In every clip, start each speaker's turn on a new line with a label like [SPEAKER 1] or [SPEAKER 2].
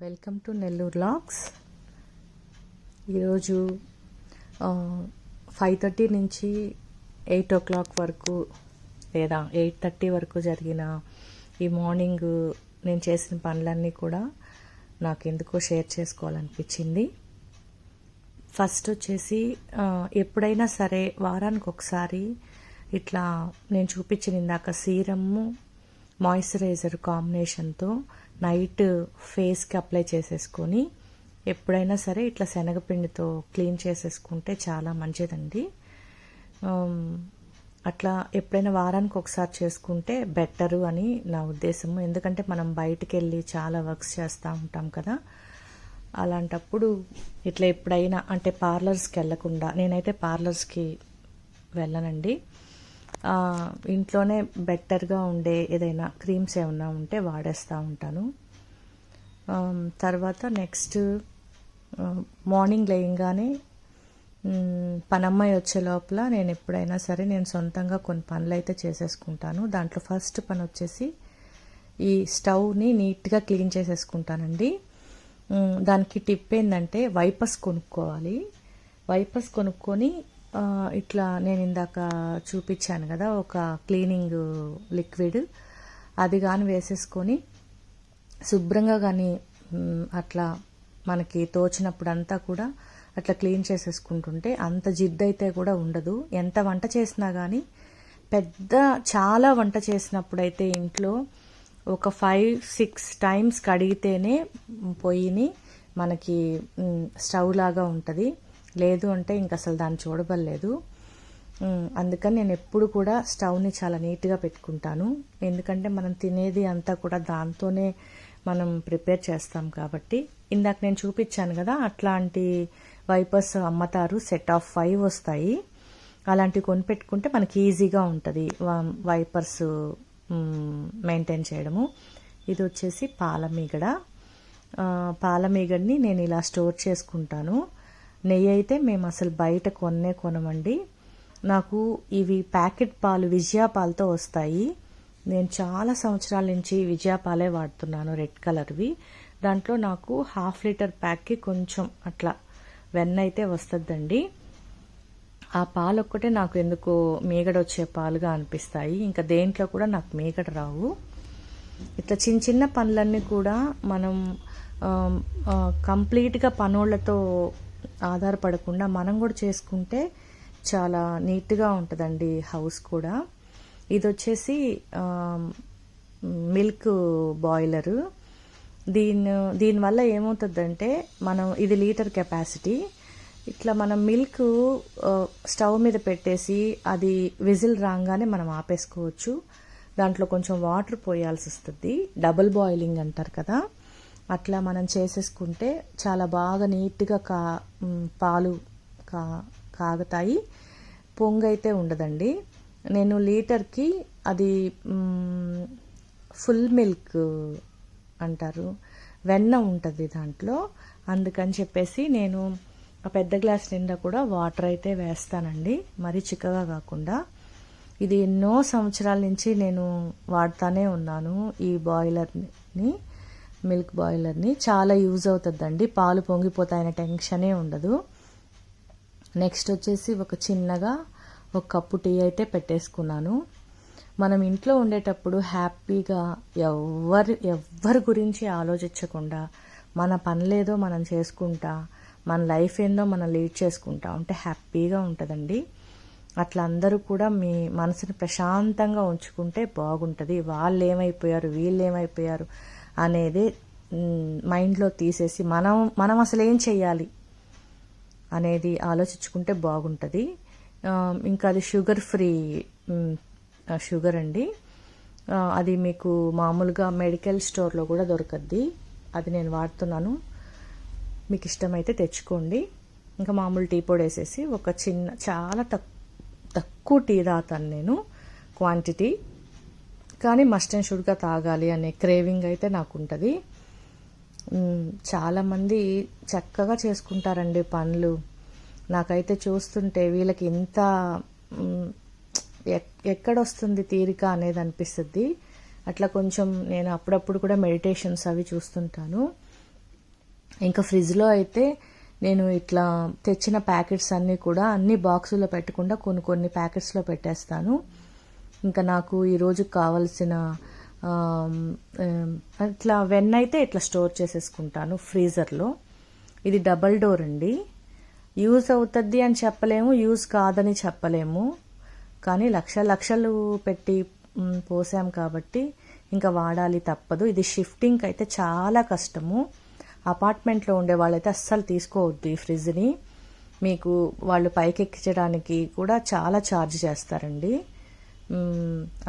[SPEAKER 1] Welcome to Nellore లాక్స్ ఈరోజు five thirty నుంచి ఎయిట్ ఓ క్లాక్ వరకు లేదా ఎయిట్ థర్టీ వరకు జరిగిన ఈ మార్నింగ్ నేను చేసిన పనులన్నీ కూడా నాకు ఎందుకో షేర్ చేసుకోవాలనిపించింది. ఫస్ట్ వచ్చేసి ఎప్పుడైనా సరే వారానికి ఒకసారి ఇట్లా నేను చూపించిన ఇందాక సీరము మాయిశ్చరైజర్ కాంబినేషన్తో నైట్ ఫేస్కి అప్లై చేసేసుకొని ఎప్పుడైనా సరే ఇట్లా శనగపిండితో క్లీన్ చేసేసుకుంటే చాలా మంచిదండి. Um, అట్లా ఎప్పుడైనా వారానికి ఒకసారి చేసుకుంటే బెటరు అని నా ఉద్దేశము. ఎందుకంటే మనం బయటికి వెళ్ళి చాలా వర్క్స్ చేస్తూ ఉంటాం కదా. అలాంటప్పుడు ఇట్లా ఎప్పుడైనా అంటే పార్లర్స్కి వెళ్ళకుండా నేనైతే పార్లర్స్కి వెళ్ళనండి. ఇంట్లోనే బెటర్గా ఉండే ఏదైనా క్రీమ్స్ ఏమన్నా ఉంటే వాడేస్తూ ఉంటాను. తర్వాత నెక్స్ట్ మార్నింగ్ లేయంగానే పనమ్మాయి వచ్చే లోపల నేను ఎప్పుడైనా సరే నేను సొంతంగా కొన్ని పనులు అయితే చేసేసుకుంటాను. దాంట్లో ఫస్ట్ పని వచ్చేసి ఈ స్టవ్ని నీట్గా క్లీన్ చేసేసుకుంటానండి. దానికి టిప్ ఏంటంటే వైపర్స్ కొనుక్కోవాలి. వైపర్స్ కొనుక్కొని ఇట్లా నేను ఇందాక చూపించాను కదా ఒక క్లీనింగ్ లిక్విడ్. అది కానీ వేసేసుకొని శుభ్రంగా కానీ అట్లా మనకి తోచినప్పుడు అంతా కూడా అట్లా క్లీన్ చేసేసుకుంటుంటే అంత జిడ్డు అయితే కూడా ఉండదు. ఎంత వంట చేసినా కానీ పెద్ద చాలా వంట చేసినప్పుడైతే ఇంట్లో ఒక ఫైవ్ సిక్స్ టైమ్స్ కడిగితేనే పొయ్యిని మనకి స్టవ్ లాగా ఉంటుంది. లేదు అంటే ఇంక అసలు దాన్ని చూడబడలేదు. అందుకని నేను ఎప్పుడు కూడా స్టవ్ని చాలా నీట్గా పెట్టుకుంటాను. ఎందుకంటే మనం తినేది అంతా కూడా దాంతోనే మనం ప్రిపేర్ చేస్తాం కాబట్టి. ఇందాక నేను చూపించాను కదా అట్లాంటి వైపర్స్ అమ్మతారు సెట్ ఆఫ్ ఫైవ్ వస్తాయి. అలాంటివి కొనిపెట్టుకుంటే మనకి ఈజీగా ఉంటుంది వైపర్స్ మెయింటైన్ చేయడము. ఇది వచ్చేసి పాలమీగడ. ఆ, పాలమీగడ్ని నేను ఇలా స్టోర్ చేసుకుంటాను. నెయ్యి అయితే మేము అసలు బయట కొన్నే కొనమండి. నాకు ఇవి ప్యాకెట్ పాలు విజయా పాలతో వస్తాయి. నేను చాలా సంవత్సరాల నుంచి విజయా పాలే వాడుతున్నాను రెడ్ కలర్వి. దాంట్లో నాకు హాఫ్ లీటర్ ప్యాక్కి కొంచెం అట్లా వెన్న అయితే వస్తుందండి. ఆ పాలు ఒక్కటే నాకు ఎందుకో మీగడ వచ్చే పాలుగా అనిపిస్తాయి. ఇంకా దేంట్లో కూడా నాకు మీగడ రావు. ఇట్లా చిన్న చిన్న పనులన్నీ కూడా మనం కంప్లీట్గా పనులతో ఆధారపడకుండా మనం కూడా చేసుకుంటే చాలా నీట్గా ఉంటుందండి హౌస్ కూడా. ఇది వచ్చేసి మిల్క్ బాయిలరు. దీని దీనివల్ల ఏమవుతుందంటే మనం ఇది లీటర్ కెపాసిటీ. ఇట్లా మనం మిల్క్ స్టవ్ మీద పెట్టేసి అది విజిల్ రాగానే మనం ఆపేసుకోవచ్చు. దాంట్లో కొంచెం వాటర్ పోయాల్సి వస్తుంది డబుల్ బాయిలింగ్ అంటారు కదా. అట్లా మనం చేసేసుకుంటే చాలా బాగా నీట్గా కా పాలు కా కాగుతాయి. పొంగైతే ఉండదండి. నేను లీటర్కి అది ఫుల్ మిల్క్ అంటారు. వెన్న ఉంటుంది దాంట్లో. అందుకని చెప్పేసి నేను పెద్ద గ్లాస్ నిండా కూడా వాటర్ అయితే వేస్తానండి. మరీ చిక్కగా కాకుండా. ఇది ఎన్నో సంవత్సరాల నుంచి నేను వాడుతూనే ఉన్నాను ఈ బాయిలర్ని. మిల్క్ బాయిలర్ని. చాలా యూజ్ అవుతుందండి. పాలు పొంగిపోతాయనే టెన్షనే ఉండదు. నెక్స్ట్ వచ్చేసి ఒక చిన్నగా ఒక కప్పు టీ అయితే పెట్టేసుకున్నాను. మనం ఇంట్లో ఉండేటప్పుడు హ్యాపీగా ఎవ్వరి ఎవ్వరి గురించి ఆలోచించకుండా మన పనులేదో మనం చేసుకుంటా మన లైఫ్ ఏందో మనం లీడ్ చేసుకుంటా ఉంటే హ్యాపీగా ఉంటుందండి. అట్లా అందరూ కూడా మీ మనసుని ప్రశాంతంగా ఉంచుకుంటే బాగుంటుంది. వాళ్ళు ఏమైపోయారు వీళ్ళు ఏమైపోయారు అనేది మైండ్లో తీసేసి మనం మనం అసలు ఏం చేయాలి అనేది ఆలోచించుకుంటే బాగుంటుంది. ఇంకా అది షుగర్ ఫ్రీ షుగర్ అండి. అది మీకు మామూలుగా మెడికల్ స్టోర్లో కూడా దొరకద్ది. అది నేను వాడుతున్నాను. మీకు ఇష్టమైతే తెచ్చుకోండి. ఇంకా మామూలు టీ పొడి వేసేసి ఒక చిన్న చాలా తక్కువ తక్కువ టీ తాతాను నేను. క్వాంటిటీ కానీ మస్ట్ అండ్ షుడ్గా తాగాలి అనే క్రేవింగ్ అయితే నాకు ఉంటుంది చాలామంది చక్కగా చేసుకుంటారండి పనులు నాకైతే చూస్తుంటే వీళ్ళకి ఇంత ఎక్కడొస్తుంది తీరిక అనేది అనిపిస్తుంది. అట్లా కొంచెం నేను అప్పుడప్పుడు కూడా మెడిటేషన్స్ అవి చూస్తుంటాను. ఇంకా ఫ్రిడ్జ్లో అయితే నేను ఇట్లా తెచ్చిన ప్యాకెట్స్ అన్నీ కూడా అన్ని బాక్సుల్లో పెట్టకుండా కొన్ని కొన్ని ప్యాకెట్స్లో పెట్టేస్తాను. ఇంకా నాకు ఈరోజు కావలసిన అట్లా వెన్ ఇట్లా అయితే ఇట్లా స్టోర్ చేసేసుకుంటాను ఫ్రీజర్లో. ఇది డబల్ డోర్ అండి. యూజ్ అవుతుంది అని చెప్పలేము యూజ్ కాదని చెప్పలేము. కానీ లక్ష లక్షలు పెట్టి పోసాం కాబట్టి ఇంకా వాడాలి తప్పదు. ఇది షిఫ్టింగ్ అయితే చాలా కష్టము. అపార్ట్మెంట్లో ఉండే వాళ్ళైతే అస్సలు తీసుకోవద్దు ఈ ఫ్రిడ్జ్ని. మీకు వాళ్ళు పైకెక్కించడానికి కూడా చాలా ఛార్జ్ చేస్తారండి.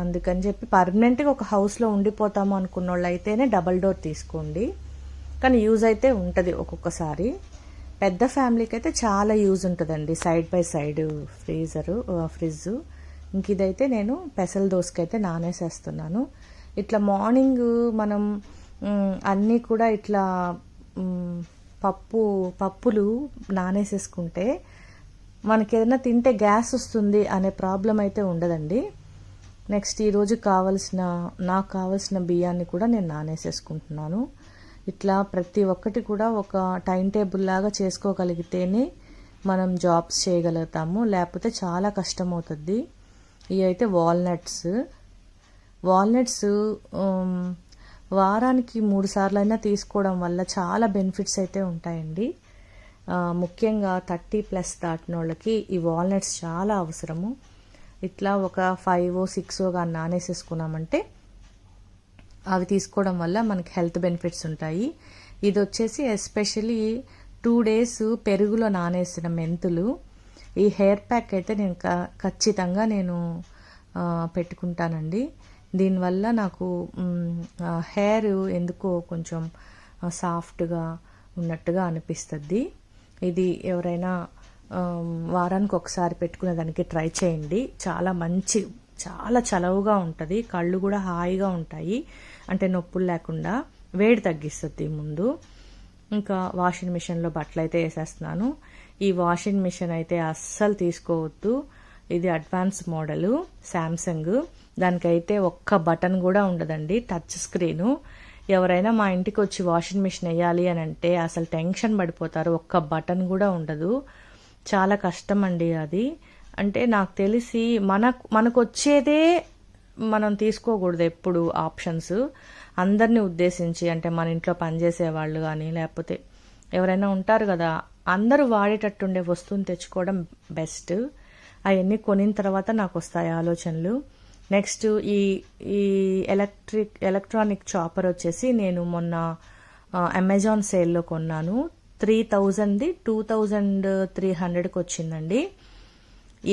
[SPEAKER 1] అందుకని చెప్పి పర్మనెంట్గా ఒక హౌస్లో ఉండిపోతాము అనుకున్న వాళ్ళు అయితేనే డబల్ డోర్ తీసుకోండి. కానీ యూజ్ అయితే ఉంటుంది ఒక్కొక్కసారి. పెద్ద ఫ్యామిలీకి అయితే చాలా యూజ్ ఉంటుందండి. Side by side freezer fridge ఇంక ఇదైతే నేను పెసల దోసకైతే నానేసేస్తున్నాను. ఇట్లా మార్నింగ్ మనం అన్నీ కూడా ఇట్లా పప్పు పప్పులు నానేసేసుకుంటే మనకి ఏదైనా తింటే గ్యాస్ వస్తుంది అనే ప్రాబ్లం అయితే ఉండదండి. నెక్స్ట్ ఈరోజు కావలసిన నాకు కావలసిన బియ్యాన్ని కూడా నేను నానేసేసుకుంటున్నాను. ఇట్లా ప్రతి ఒక్కటి కూడా ఒక టైం టేబుల్ లాగా చేసుకోగలిగితేనే మనం జాబ్స్ చేయగలుగుతాము. లేకపోతే చాలా కష్టం అవుతుంది ఇవి అయితే వాల్నట్స్. వాల్నట్స్ వారానికి మూడు సార్లు అయినా తీసుకోవడం వల్ల చాలా బెనిఫిట్స్ అయితే ఉంటాయండి. ముఖ్యంగా థర్టీ ప్లస్ దాటిన వాళ్ళకి ఈ వాల్నట్స్ చాలా అవసరము. ఇట్లా ఒక ఫైవ్ సిక్స్ కానీ నానేసేసుకున్నామంటే అవి తీసుకోవడం వల్ల మనకి హెల్త్ బెనిఫిట్స్ ఉంటాయి. ఇది వచ్చేసి ఎస్పెషలీ టూ డేస్ పెరుగులో నానేసిన మెంతులు. ఈ హెయిర్ ప్యాక్ అయితే నేను క- ఖచ్చితంగా నేను పెట్టుకుంటానండి. దీనివల్ల నాకు హెయిర్ ఎందుకో కొంచెం సాఫ్ట్గా ఉన్నట్టుగా అనిపిస్తుంది. ఇది ఎవరైనా వారానికి ఒకసారి పెట్టుకునే దానికి ట్రై చేయండి. చాలా మంచి చాలా చలవుగా ఉంటుంది. కళ్ళు కూడా హాయిగా ఉంటాయి. అంటే నొప్పులు లేకుండా వేడి తగ్గిస్తుంది ముందు. ఇంకా వాషింగ్ మిషన్లో బట్టలు అయితే వేసేస్తున్నాను. ఈ వాషింగ్ మిషన్ అయితే అస్సలు తీసుకోవద్దు. ఇది అడ్వాన్స్ మోడలు శాంసంగ్. దానికైతే ఒక్క బటన్ కూడా ఉండదండి టచ్ స్క్రీను. ఎవరైనా మా ఇంటికి వచ్చి వాషింగ్ మిషన్ వేయాలి అని అంటే అసలు టెన్షన్ పడిపోతారు. ఒక్క బటన్ కూడా ఉండదు. చాలా కష్టం అండి అది. అంటే నాకు తెలిసి మన మనకు వచ్చేదే మనం తీసుకోకూడదు ఎప్పుడు ఆప్షన్స్. అందరినీ ఉద్దేశించి అంటే మన ఇంట్లో పనిచేసే వాళ్ళు కానీ లేకపోతే ఎవరైనా ఉంటారు కదా అందరూ వాడేటట్టుండే వస్తువుని తెచ్చుకోవడం బెస్ట్. అవన్నీ కొనిన తర్వాత నాకు వస్తాయి ఆలోచనలు. నెక్స్ట్ ఈ ఈ ఎలక్ట్రిక్ ఎలక్ట్రానిక్ చాపర్ వచ్చేసి నేను మొన్న అమెజాన్ సేల్లో కొన్నాను. త్రీ థౌజండ్ది టూ థౌజండ్ త్రీ హండ్రెడ్కి వచ్చిందండి.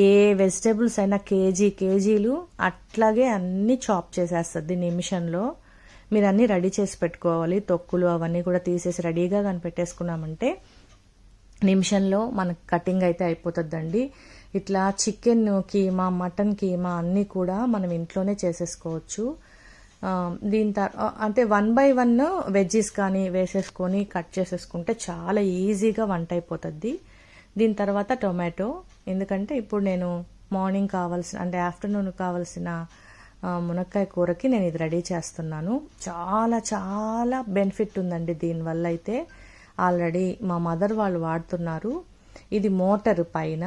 [SPEAKER 1] ఏ వెజిటేబుల్స్ అయినా కేజీ కేజీలు అట్లాగే అన్నీ చాప్ చేసేస్తుంది నిమిషంలో మీరు అన్నీ రెడీ చేసి పెట్టుకోవాలి. తొక్కులు అవన్నీ కూడా తీసేసి రెడీగా కానీ పెట్టేసుకున్నామంటే నిమిషంలో మనకు కటింగ్ అయితే అయిపోతుందండి. ఇట్లా చికెన్ కీమా మటన్ కీమా అన్నీ కూడా మనం ఇంట్లోనే చేసేసుకోవచ్చు. దీని తర్వాత అంటే వన్ బై వన్ వెజ్జీస్ కానీ వేసేసుకొని కట్ చేసేసుకుంటే చాలా ఈజీగా వంట అయిపోతుంది. దీని తర్వాత టొమాటో. ఎందుకంటే ఇప్పుడు నేను మార్నింగ్ కావాల్సిన అంటే ఆఫ్టర్నూన్ కావాల్సిన మునక్కాయ కూరకి నేను ఇది రెడీ చేస్తున్నాను. చాలా చాలా బెనిఫిట్ ఉందండి దీనివల్ల అయితే. ఆల్రెడీ మా మదర్ వాళ్ళు వాడుతున్నారు. ఇది మోటార్ పైన.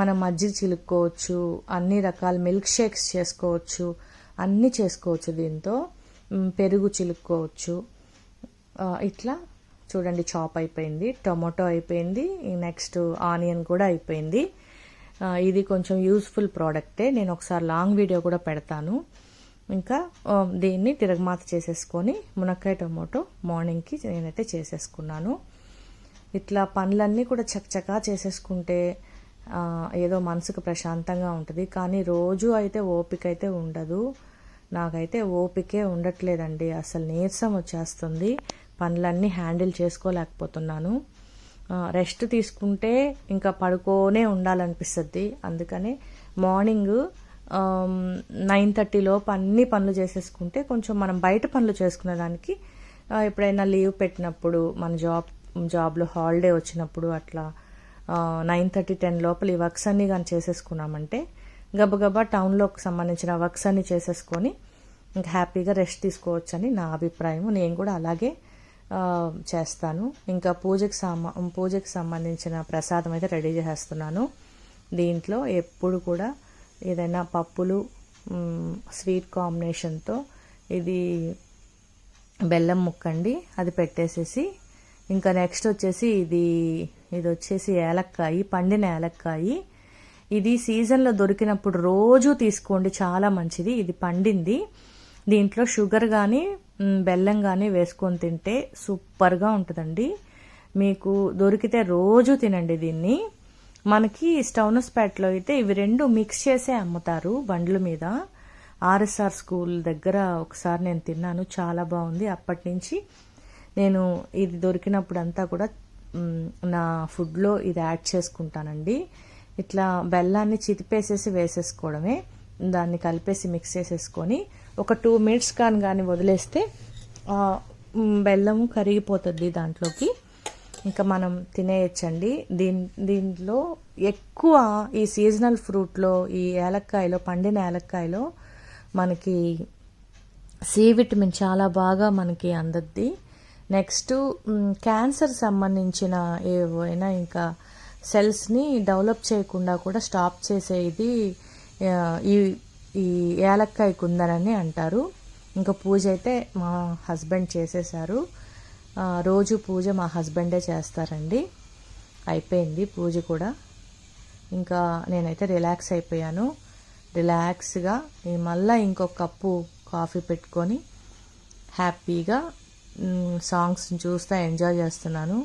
[SPEAKER 1] మనం మజ్జిగ చిలుక్కోవచ్చు అన్ని రకాల మిల్క్ షేక్స్ చేసుకోవచ్చు. అన్నీ చేసుకోవచ్చు దీంతో. పెరుగు చిలుక్కోవచ్చు. ఇట్లా చూడండి చాప్ అయిపోయింది టొమాటో అయిపోయింది నెక్స్ట్ ఆనియన్ కూడా అయిపోయింది. ఇది కొంచెం యూస్ఫుల్ ప్రోడక్టే. నేను ఒకసారి లాంగ్ వీడియో కూడా పెడతాను. ఇంకా దీన్ని తిరగమాత చేసేసుకొని మునక్కాయ టొమాటో మార్నింగ్కి నేనైతే చేసేసుకున్నాను. ఇట్లా పనులన్నీ కూడా చకచకా చేసేసుకుంటే ఏదో మనసుకు ప్రశాంతంగా ఉంటుంది. కానీ రోజు అయితే ఓపిక అయితే ఉండదు. నాకైతే ఓపికే ఉండట్లేదండి. అసలు నీరసం వచ్చేస్తుంది. పనులన్నీ హ్యాండిల్ చేసుకోలేకపోతున్నాను. రెస్ట్ తీసుకుంటే ఇంకా పడుకోనే ఉండాలనిపిస్తుంది. అందుకని మార్నింగ్ నైన్ థర్టీలోపు అన్ని పనులు చేసేసుకుంటే కొంచెం మనం బయట పనులు చేసుకునే దానికి ఎప్పుడైనా లీవ్ పెట్టినప్పుడు మన జాబ్ జాబ్లో హాలిడే వచ్చినప్పుడు అట్లా నైన్ థర్టీ టెన్ లోపల ఈ వర్క్స్ అన్నీ కానీ చేసేసుకున్నామంటే గబగబా టౌన్లోకి సంబంధించిన వర్క్స్ అన్ని చేసేసుకొని ఇంకా హ్యాపీగా రెస్ట్ తీసుకోవచ్చని నా అభిప్రాయం నేను కూడా అలాగే చేస్తాను. ఇంకా పూజకి సంబ పూజకి సంబంధించిన ప్రసాదం అయితే రెడీ చేస్తున్నాను దీంట్లో ఎప్పుడు కూడా ఏదైనా పప్పులు స్వీట్ కాంబినేషన్తో ఇది బెల్లం ముక్కండి అది పెట్టేసేసి ఇంకా నెక్స్ట్ వచ్చేసి ఇది ఇది వచ్చేసి ఏలక్కాయి పండిన ఏలక్కాయి ఇది సీజన్లో దొరికినప్పుడు రోజు తీసుకోండి చాలా మంచిది. ఇది పండింది. దీంట్లో షుగర్ కానీ బెల్లం కానీ వేసుకొని తింటే సూపర్గా ఉంటుందండి. మీకు దొరికితే రోజు తినండి దీన్ని. మనకి స్టౌనస్పేటలో అయితే ఇవి రెండు మిక్స్ చేసే అమ్ముతారు బండ్ల మీద. ఆర్ఎస్ఆర్ స్కూల్ దగ్గర ఒకసారి నేను తిన్నాను చాలా బాగుంది. అప్పటి నుంచి నేను ఇది దొరికినప్పుడు అంతా కూడా నా ఫుడ్లో ఇది యాడ్ చేసుకుంటానండి. ఇట్లా బెల్లాన్ని చితిపేసేసి వేసేసుకోవడమే. దాన్ని కలిపేసి మిక్స్ చేసేసుకొని ఒక టూ మినిట్స్ కానీ కానీ వదిలేస్తే బెల్లం బెల్లము కరిగిపోతుంది దాంట్లోకి. ఇంకా మనం తినేయచ్చండి. దీని దీంట్లో ఎక్కువ ఈ సీజనల్ ఫ్రూట్లో ఈ ఏలక్కాయలో పండిన ఏలక్కాయలో మనకి సి విటమిన్ చాలా బాగా మనకి అందద్ది. నెక్స్ట్ క్యాన్సర్ సంబంధించిన ఏవైనా ఇంకా సెల్స్ని డెవలప్ చేయకుండా కూడా స్టాప్ చేసే ఇది ఈ ఈ ఏలక్కాయ కుందరని అంటారు. ఇంకా పూజ అయితే మా హస్బెండ్ చేసేసారు రోజు పూజ మా హస్బెండే చేస్తారండి. అయిపోయింది పూజ కూడా. ఇంకా నేనైతే రిలాక్స్ అయిపోయాను. రిలాక్స్గా మళ్ళీ ఇంకొక కప్పు కాఫీ పెట్టుకొని హ్యాపీగా సాంగ్స్ చూస్తా ఎంజాయ్ చేస్తున్నాను.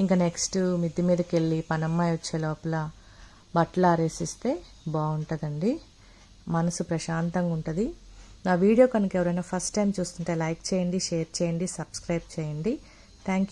[SPEAKER 1] ఇంకా నెక్స్ట్ మిద్ది మీదకి వెళ్ళి పనమ్మాయి వచ్చే లోపల బట్టలు ఆరేసిస్తే బాగుంటుందండి. మనసు ప్రశాంతంగా ఉంటుంది. నా వీడియో కనుక ఎవరైనా ఫస్ట్ టైం చూస్తుంటే లైక్ చేయండి షేర్ చేయండి సబ్స్క్రైబ్ చేయండి. థ్యాంక్